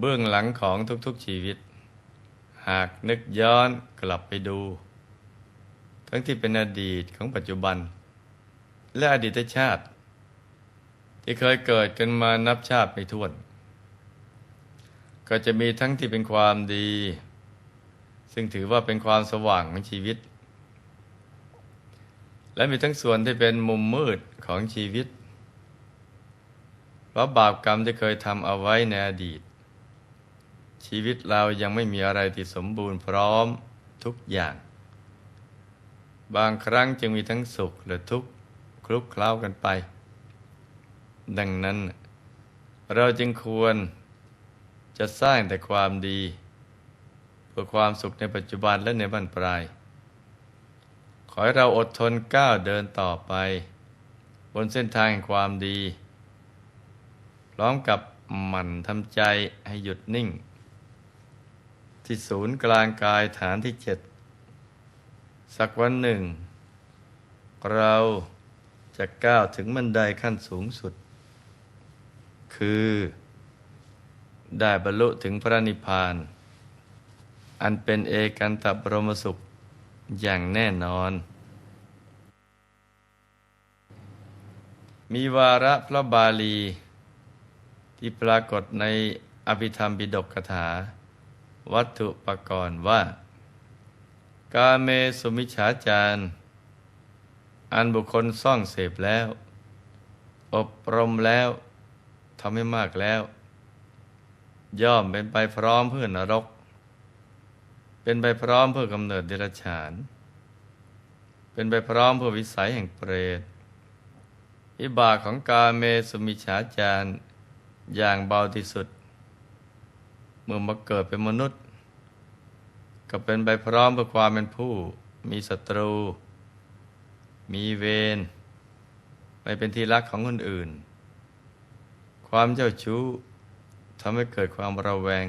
เบื้องหลังของทุกๆชีวิต หากนึกย้อนกลับไปดู ทั้งที่เป็นอดีตของปัจจุบัน และอดีตชาติ ที่เคยเกิดกันมานับชาติไม่ถ้วน ก็จะมีทั้งที่เป็นความดี ซึ่งถือว่าเป็นความสว่างของชีวิต และมีทั้งส่วนที่เป็นมุมมืดของชีวิต เพราะบาปกรรมที่เคยทำเอาไว้ในอดีต ชีวิตเรายังไม่มีอะไรที่สมบูรณ์พร้อมทุกอย่าง บางครั้งจึงมีทั้งสุขและทุกข์คลุกเคล้ากันไป ดังนั้น เราจึงควรจะสร้างแต่ความดี เพื่อความสุขในปัจจุบันและในบันปลาย ขอให้เราอดทนก้าวเดินต่อไป บนเส้นทางแห่งความดี พร้อมกับหมั่นทำใจให้หยุดนิ่ง ที่ศูนย์กลางกายฐานที่เจ็ดสักวันหนึ่ง เราจะก้าวถึงบันไดขั้นสูงสุด คือได้บรรลุถึงพระนิพพาน อันเป็นเอกันตบรมสุขอย่างแน่นอน มีวาระพระบาลี ที่ปรากฏในอภิธรรมบิดกคาถา วัตถุปกรณ์ว่า กาเมสุมิฉาจารอันบุคคลซ่องเสพแล้ว อบรมแล้วทำให้มากแล้ว ย่อมเป็นไปพร้อมเพื่อนรก เป็นไปพร้อมเพื่อกำเนิดเดรัจฉาน เป็นไปพร้อมเพื่อวิสัยแห่งเปรตอิบาของกาเมสุมิฉาจารอย่างเบาที่สุด เมื่อมาเกิดเป็นมนุษย์ ก็เป็นไปพร้อมเพื่อความเป็นผู้ มีศัตรู มีเวรไม่เป็นที่รักของคนอื่น ความเจ้าชู้ทำให้เกิดความระแวง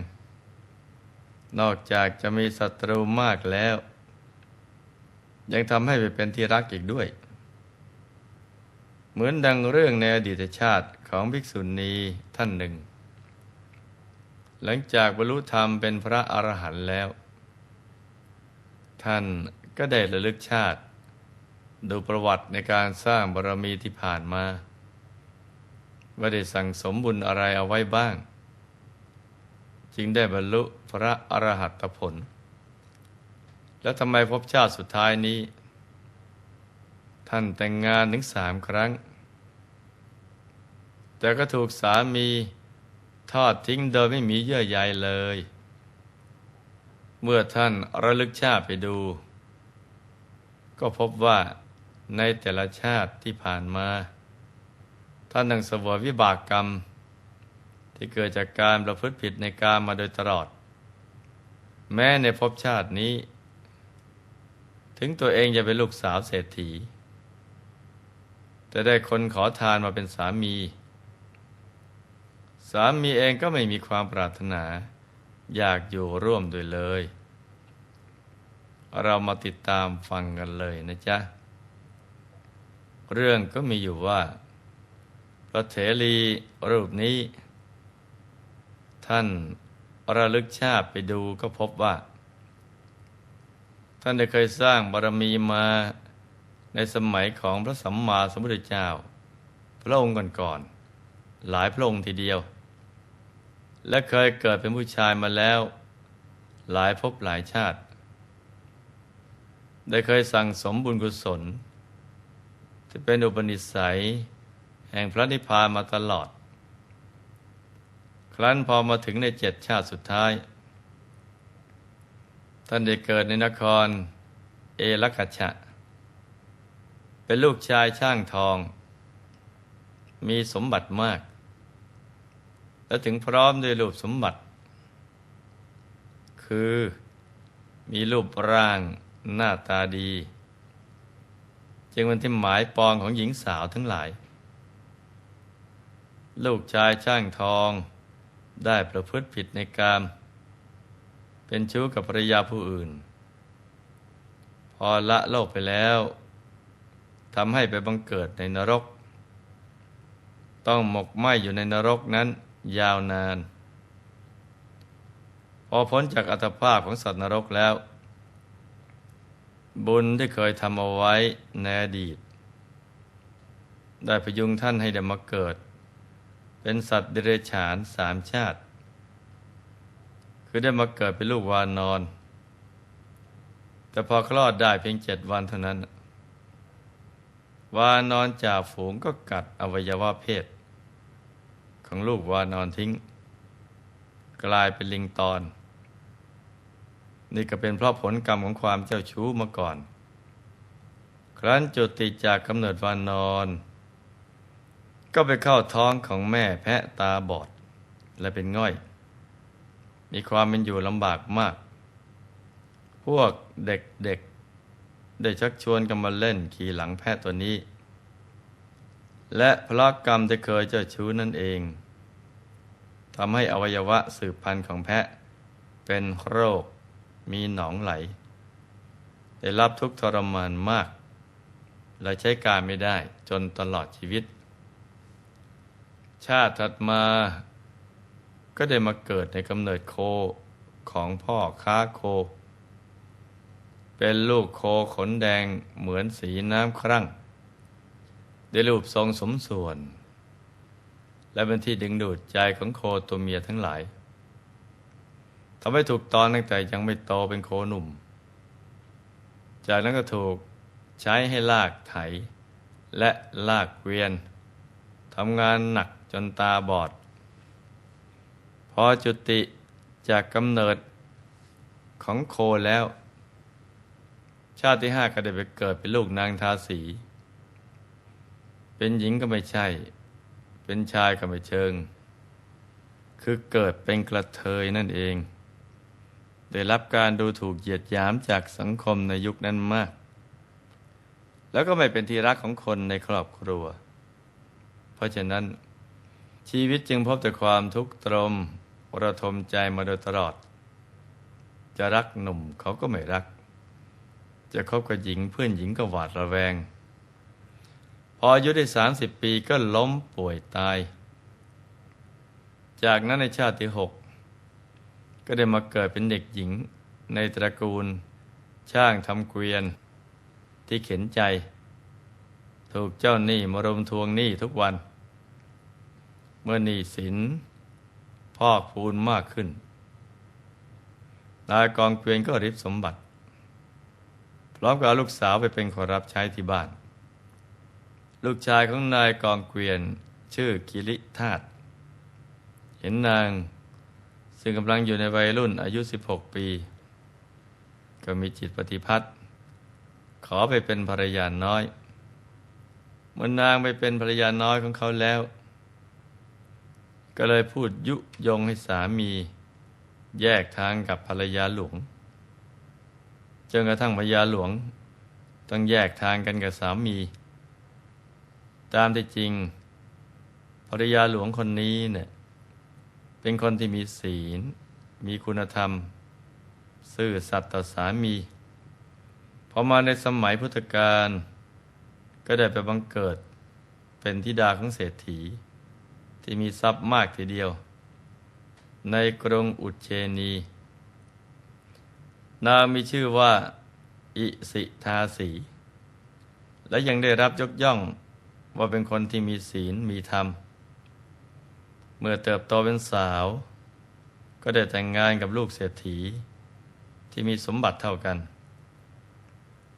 นอกจากจะมีศัตรูมากแล้ว ยังทำให้ไปเป็นที่รักอีกด้วย เหมือนดังเรื่องในอดีตชาติของภิกษุณีท่านหนึ่ง หลังจากบรรลุธรรมเป็นพระอรหันต์แล้ว ท่านก็ได้ระลึกชาติ ดูประวัติในการสร้างบารมีที่ผ่านมา ว่าได้สั่งสมบุญอะไรเอาไว้บ้าง จึงได้บรรลุพระอรหัตผล แล้วทำไมพบชาติสุดท้ายนี้ ท่านแต่งงานถึงสามครั้ง แต่ก็ถูกสามี ทอดทิ้งโดยไม่มีเยื่อใยเลย เมื่อท่านระลึกชาติไปดู ก็พบว่าในแต่ละชาติที่ผ่านมา ท่านนังสวยวิบากกรรม ที่เกิดจากการประพฤติผิดในการมาโดยตลอด แม้ในภพชาตินี้ ถึงตัวเองจะเป็นลูกสาวเศรษฐี แต่ได้คนขอทานมาเป็นสามีามีเองก็ไม่มีความปรารถนา อยากอยู่ร่วมด้วยเลย เรามาติดตามฟังกันเลยนะจ๊ะ เรื่องก็มีอยู่ว่า พระเถรีรูปนี้ ท่านระลึกชาติไปดูก็พบว่า ท่านได้เคยสร้างบารมีมาในสมัยของพระสัมมาสัมพุทธเจ้า พระองค์ก่อนๆหลายพระองค์ทีเดียว และเคยเกิดเป็นผู้ชายมาแล้ว หลายภพหลายชาติ ได้เคยสั่งสมบุญกุศลที่เป็นอุปนิสัย แห่งพระนิพพานมาตลอด ครั้นพอมาถึงในเจ็ดชาติสุดท้าย ท่านได้เกิดในนคร เอลกัชะ เป็นลูกชายช่างทอง มีสมบัติมาก และถึงพร้อมด้วยรูปสมบัติ คือมีรูปร่างหน้าตาดี จึงเป็นที่หมายปองของหญิงสาวทั้งหลาย ลูกชายช่างทองได้ประพฤติผิดในกาม เป็นชู้กับภรรยาผู้อื่น พอละโลกไปแล้วทำให้ไปบังเกิดในนรก ต้องหมกไหมอยู่ในนรกนั้น ยาวนาน พอพ้นจากอัตภาพของสัตว์นรกแล้ว บุญที่เคยทำเอาไว้ในอดีต ได้พยุงท่านให้ได้มาเกิด เป็นสัตว์เดรัจฉานสามชาติ คือได้มาเกิดเป็นลูกวานอน แต่พอคลอดได้เพียงเจ็ดวันเท่านั้นวานอนจ่าฝูงก็กัดอวัยวะเพศ ของลูกวานอนทิ้ง กลายเป็นลิงตอน นี่ก็เป็นเพราะผลกรรมของความเจ้าชู้มาก่อน ครั้นจุติจากกำเนิดวานอน ก็ไปเข้าท้องของแม่แพะตาบอด และเป็นง่อย มีความเป็นอยู่ลำบากมาก พวกเด็กๆ ได้ชักชวนกันมาเล่นขี่หลังแพะตัวนี้ และพระกรรมที่เคยเจ้าชู้นั่นเองทำให้อวัยวะสืบพันธุ์ของแพะ เป็นโรค มีหนองไหล ได้รับทุกทรมานมาก และใช้การไม่ได้จนตลอดชีวิต ชาติถัดมาก็ได้มาเกิดในกำเนิดโคของพ่อค้าโค เป็นลูกโคขนแดงเหมือนสีน้ำครั่ง ได้รูปทรงสมส่วน และเป็นที่ดึงดูดใจของโคตัวเมียทั้งหลายทำให้ถูกตอนตั้งแต่ยังไม่โตเป็นโคหนุ่ม จากนั้นก็ถูกใช้ให้ลากไถ และลากเวียนทำงานหนักจนตาบอด พอจุติจากกำเนิดของโคแล้ว ชาติที่ห้าก็ได้ไปเกิดเป็นลูกนางทาสี เป็นหญิงก็ไม่ใช่ เป็นชายก็ไม่เชิง คือเกิดเป็นกระเทยนั่นเอง ได้รับการดูถูกเหยียดหยามจากสังคมในยุคนั้นมาก แล้วก็ไม่เป็นที่รักของคนในครอบครัว เพราะฉะนั้น ชีวิตจึงพบแต่ความทุกข์ตรมระทมใจมาโดยตลอด จะรักหนุ่มเขาก็ไม่รัก จะคบกับหญิงเพื่อนหญิงก็หวาดระแวง พออายุได้สามสิบปีก็ล้มป่วยตาย จากนั้นในชาติที่หกก็ได้มาเกิดเป็นเด็กหญิงในตระกูล ช่างทำเกวียน ที่เข็นใจ ถูกเจ้าหนี้มารมทวงหนี้ทุกวัน เมื่อหนี้สินพอกพูนมากขึ้นนายกองเกวียนก็ริบสมบัติ พร้อมกับลูกสาวไปเป็นขอรับใช้ที่บ้าน ลูกชายของนายกองเกวียน ชื่อกิริธาตเห็นนาง ซึ่งกำลังอยู่ในวัยรุ่นอายุ 16 ปี ก็มีจิตปฏิพัติขอไปเป็นภรรยาน้อย เมื่อนางไปเป็นภรรยาน้อยของเขาแล้ว ก็เลยพูดยุยงให้สามี แยกทางกับภรรยาหลวงจนกระทั่งภรรยาหลวง ต้องแยกทางกันกับสามี ตามที่จริงภรรยาหลวงคนนี้เนี่ยเป็นคนที่มีศีล มีคุณธรรม ซื่อสัตย์ต่อสามีพอมาในสมัยพุทธกาลก็ได้ไปบังเกิดเป็นธิดาของเศรษฐี ที่มีทรัพย์มากทีเดียว ในกรุงอุเชนี นางมีชื่อว่า อิสิทาสี และยังได้รับยกย่อง ว่าเป็นคนที่มีศีลมีธรรม เมื่อเติบโตเป็นสาว ก็ได้แต่งงานกับลูกเศรษฐี ที่มีสมบัติเท่ากัน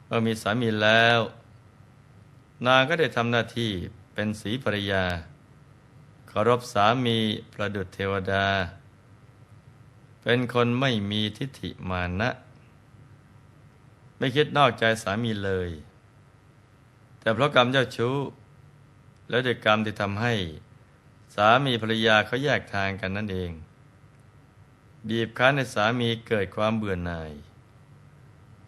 เมื่อมีสามีแล้ว นางก็ได้ทำหน้าที่เป็นสีภรรยาเคารพสามีประดุจเทวดา เป็นคนไม่มีทิฏฐิมานะ ไม่คิดนอกใจสามีเลย แต่เพราะกรรมเจ้าชู้ และด้วยกรรมที่ทำให้สามีภรรยาเขาแยกทางกันนั่นเอง บีบคั้นในสามีเกิดความเบื่อหน่าย